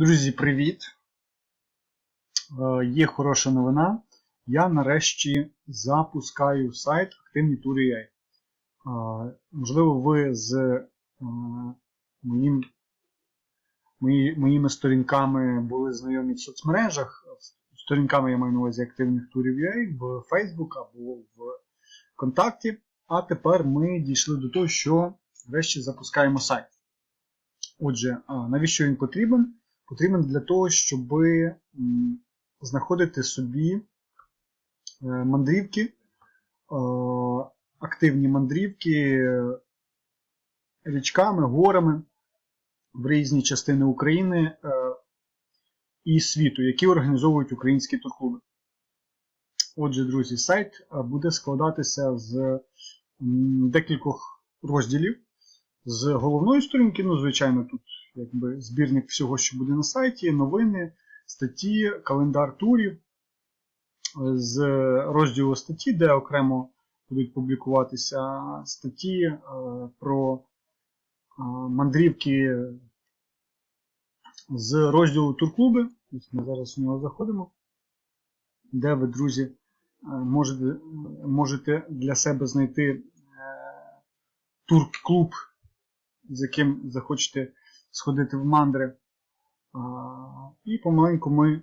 Друзі, привіт! Е, Є хороша новина. Я нарешті запускаю сайт Активні Тури.ua. Е, Можливо, ви з е, моїм, мої, моїми сторінками були знайомі в соцмережах. Сторінками я маю на увазі активних турів UA в Facebook або в Контакті. А тепер ми дійшли до того, що врешті запускаємо сайт. Отже, навіщо він потрібен? Потрібен для того, щоб знаходити собі е, мандрівки, е, активні мандрівки е, річками, горами в різні частини України і світу, які організовують українські турклуби. Отже, друзі, сайт буде складатися з декількох розділів. З головної сторінки, ну, звичайно, тут якби збірник всього, що буде на сайті, новини, статті, календар турів. З розділу статті, де окремо будуть публікуватися статті е, про е, мандрівки з розділу турклуби. Ми зараз в нього заходимо, де ви, друзі, е, можете, можете для себе знайти е, турк-клуб, з яким захочете сходити в мандри. І помаленьку ми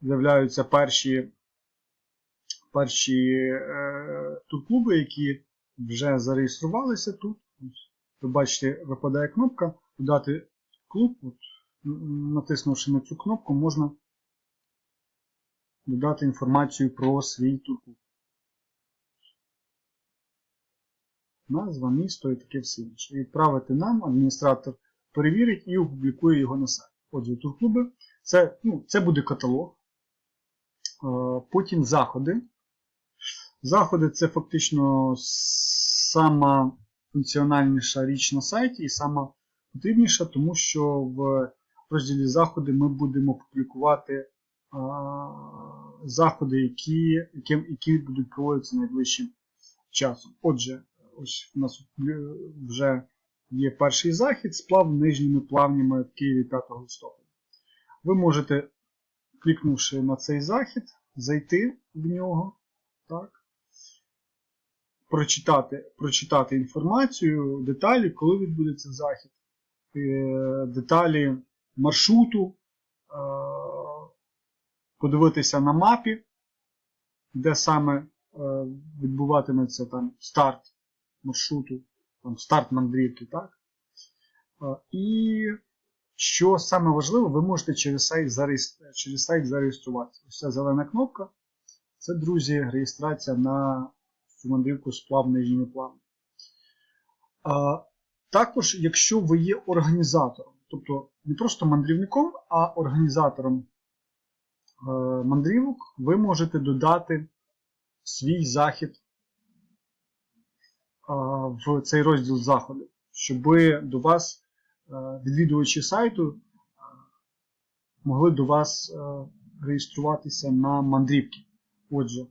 з'являються перші перші е, турклуби, які вже зареєструвалися тут. Ви бачите, випадає кнопка Додати клуб. От, Натиснувши на цю кнопку, можна додати інформацію про свій турклуб. Назва, місто і таке все інше. Відправити нам, адміністратор перевірить і опублікує його на сайт. Отже, турклуби. Це, ну, це буде каталог. Потім заходи. Заходи це фактично сама функціональніша річ на сайті і сама потрібніша, тому що в розділі заходи ми будемо публікувати заходи, які, які, які будуть проводитися найближчим часом. Отже, ось у нас е, вже є перший захід сплав нижніми плавнями в Києві 5 листопада. Ви можете, клікнувши на цей захід, зайти в нього, так, прочитати, прочитати інформацію, деталі, коли відбудеться захід, е, деталі маршруту, е, подивитися на мапі, де саме е, відбуватиметься там старт маршруту, там старт мандрівки, так? І що саме важливо, ви можете через сайт, зареєс- через сайт зареєструватися. Ось ця зелена кнопка. Це, друзі, реєстрація на цю мандрівку сплав нижніми плавами. Також, якщо ви є організатором, тобто не просто мандрівником, а організатором е, мандрівок, ви можете додати свій захід в цей розділ заходу, щоб до вас е, відвідувачі сайту е, могли до вас е, реєструватися на мандрівки. Отже,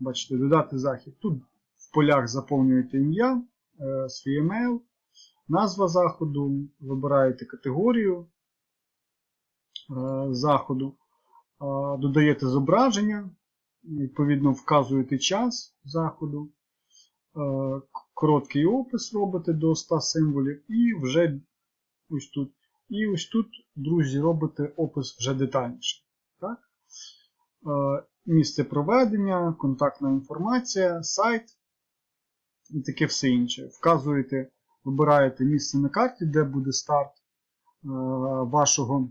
бачите, додати захід. Тут в полях заповнюєте ім'я, свій емейл, назва заходу, вибираєте категорію заходу, додаєте зображення, відповідно вказуєте час заходу, короткий опис робите до 100 символів і вже ось тут. І ось тут, друзі, робите опис вже детальніше. Так? Е, Місце проведення, контактна інформація, сайт і таке все інше. Вказуєте, вибираєте місце на карті, де буде старт е, вашого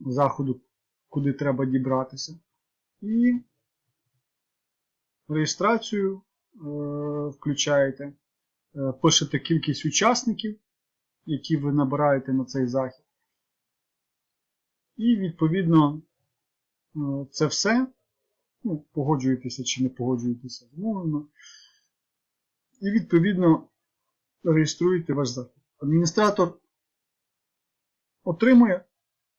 заходу, куди треба дібратися. І реєстрацію е, включаєте, пишете кількість учасників, які ви набираєте на цей захід. І відповідно е, це все. Ну, погоджуєтеся чи не погоджуєтеся з умовами. І відповідно реєструєте ваш захід. Адміністратор отримує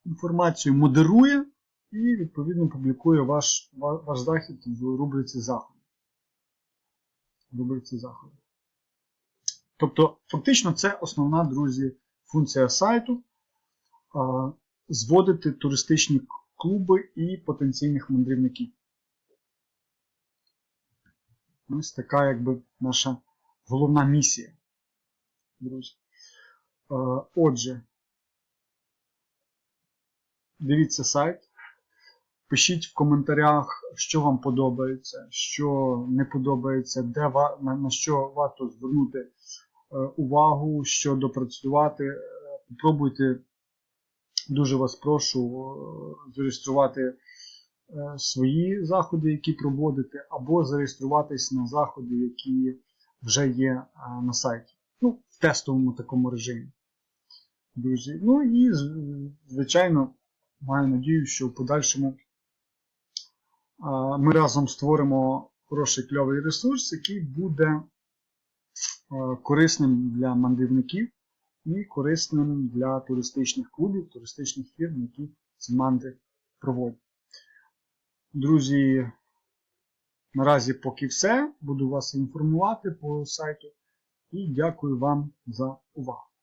інформацію, модерує і відповідно публікує ваш, ваш захід в рубриці заходи. В рубриці заходи. Тобто, фактично, це основна, друзі, функція сайту. Зводити туристичні клуби і потенційних мандрівників. Ось така якби наша головна місія. Друзі. Отже, дивіться сайт. Пишіть в коментарях, що вам подобається, що не подобається, де на, що варто звернути увагу, що допрацювати. Е, Попробуйте, дуже вас прошу, е, зареєструвати е, свої заходи, які проводите, або зареєструватись на заходи, які вже є е, на сайті. Ну, в тестовому такому режимі. Друзі. Ну і, звичайно, маю надію, що в подальшому ми разом створимо хороший кльовий ресурс, який буде е, корисним для мандрівників і корисним для туристичних клубів, туристичних фірм, які ці мандри проводять. Друзі, наразі поки все. Буду вас інформувати по сайту. І дякую вам за увагу.